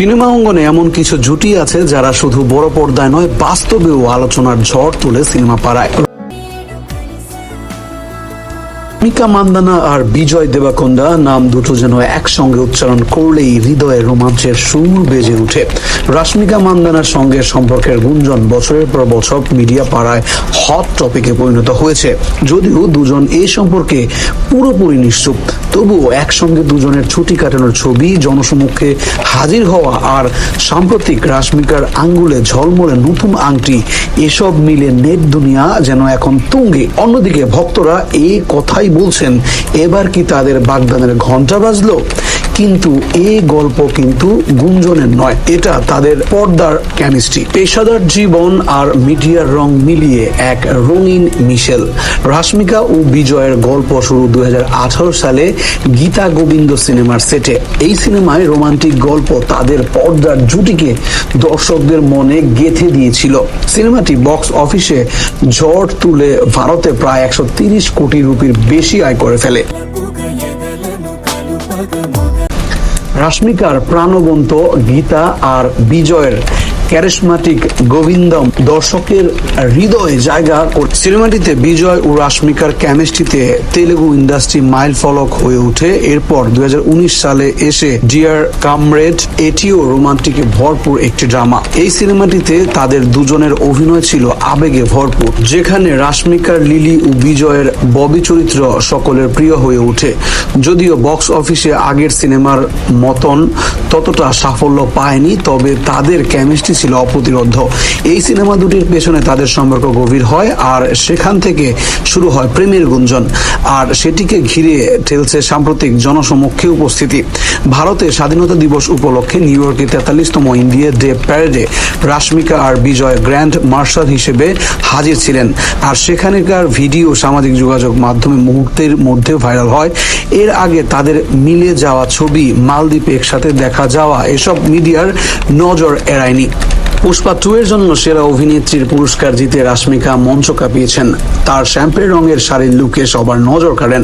Cinema অঙ্গনে এমন কিছু জুটি আছে যারা শুধু বড় পর্দায় নয়, বাস্তবেও আলোচনার ঝড় তুলে সিনেমা পাড়ায়। মিকা মান্দানা আর বিজয় দেবাকোন্ডা নাম দুটো যেন একসঙ্গে উচ্চারণ করলেই হৃদয়ে রোমাঞ্চের সুর বেজে ওঠে। রাশ্মিকা মান্দানার সঙ্গে সম্পর্কের গুঞ্জন বছরের পর বছর মিডিয়া পাড়ায় হট টপিকে পরিণত হয়েছে। যদিও দুজন এই সম্পর্কে পুরোপুরি নিশ্চুপ, তবুও একসঙ্গে দুজনের ছুটি কাটানোর ছবি জনসমক্ষে হাজির হওয়া আর সাম্প্রতিক রাশ্মিকার আঙ্গুলে ঝলমলে নতুন আংটি, এসব মিলে নেট দুনিয়া যেন এখন তুঙ্গে। অন্যদিকে ভক্তরা এই কথাই বলছেন এবার কি তাদের বাগদানের ঘণ্টা বাজলো? কিন্তু এই গল্প কিন্তু গুঞ্জনের নয়। এটা তাদের পর্দার কেমিস্ট্রি পেশাদার জীবন আর মিডিয়ার রং মিলিয়ে এক রঙিন মিশেল। রাশ্মিকা ও বিজয়ের গল্প শুরু দুই সালে গীতা গোবিন্দ সিনেমার সেটে। এই সিনেমায় রোমান্টিক গল্প তাদের পর্দার জুটিকে দর্শকদের মনে গেঁথে দিয়েছিল। সিনেমাটি বক্স অফিসে ঝড় তুলে ভারতে প্রায় একশো কোটি রুপির বেশি আয় করে ফেলে। রাশ্মিকার প্রাণবন্ত গীতা আর বিজয়ের ক্যারিসমাটিক গোবিন্দম দর্শকের হৃদয়ে জায়গা সিনেমাটিতে বিজয় ও রাশ্মিকার কেমিস্ট্রিতে তেলেগু ইন্ডাস্ট্রি মাইল ফলক হয়ে ওঠে। এরপর দুই সালে এসে ডিয়ার কামরেড এটিও রোমান্টিকে ভরপুর একটি ড্রামা এই সিনেমাটিতে তাদের দুজনের অভিনয় ছিল আবেগে ভরপুর, যেখানে রাশ্মিকার লিলি ও বিজয়ের ববি চরিত্র সকলের প্রিয় হয়ে ওঠে। যদিও বক্স অফিসে আগের সিনেমার মতন ততটা সাফল্য পায়নি, তবে তাদের কেমিস্ট্রি ছিল অপ্রতিরোধ। এই সিনেমা দুটির পেছনে তাদের সম্পর্ক গভীর হয় আর সেখান থেকে শুরু হয় প্রেমের গুঞ্জন। আর সেটিকে ঘিরে ঠেলছে সাম্প্রতিক জনসমক্ষে উপস্থিতি। ভারতে স্বাধীনতা দিবস উপলক্ষে নিউ ইয়র্কে তেতাল্লিশতম ইন্ডিয়া ডে প্যারেডে রাশ্মিকা আর বিজয় গ্র্যান্ড মার্শাল হিসেবে হাজির ছিলেন। আর সেখানকার ভিডিও সামাজিক যোগাযোগ মাধ্যমে মুহূর্তের মধ্যে ভাইরাল হয়। এর আগে তাদের মিলে যাওয়া ছবি মালদ্বীপে একসাথে দেখা যাওয়া, এসব মিডিয়ার নজর এড়ায়নি। পুষ্পা টু এর জন্য সেরা অভিনেত্রীর পুরস্কার জিতে রাশ্মিকা মঞ্চ কাঁপিয়েছেন। তার শ্যাম্পের রঙের শাড়ির লুকে সবার নজর কাড়েন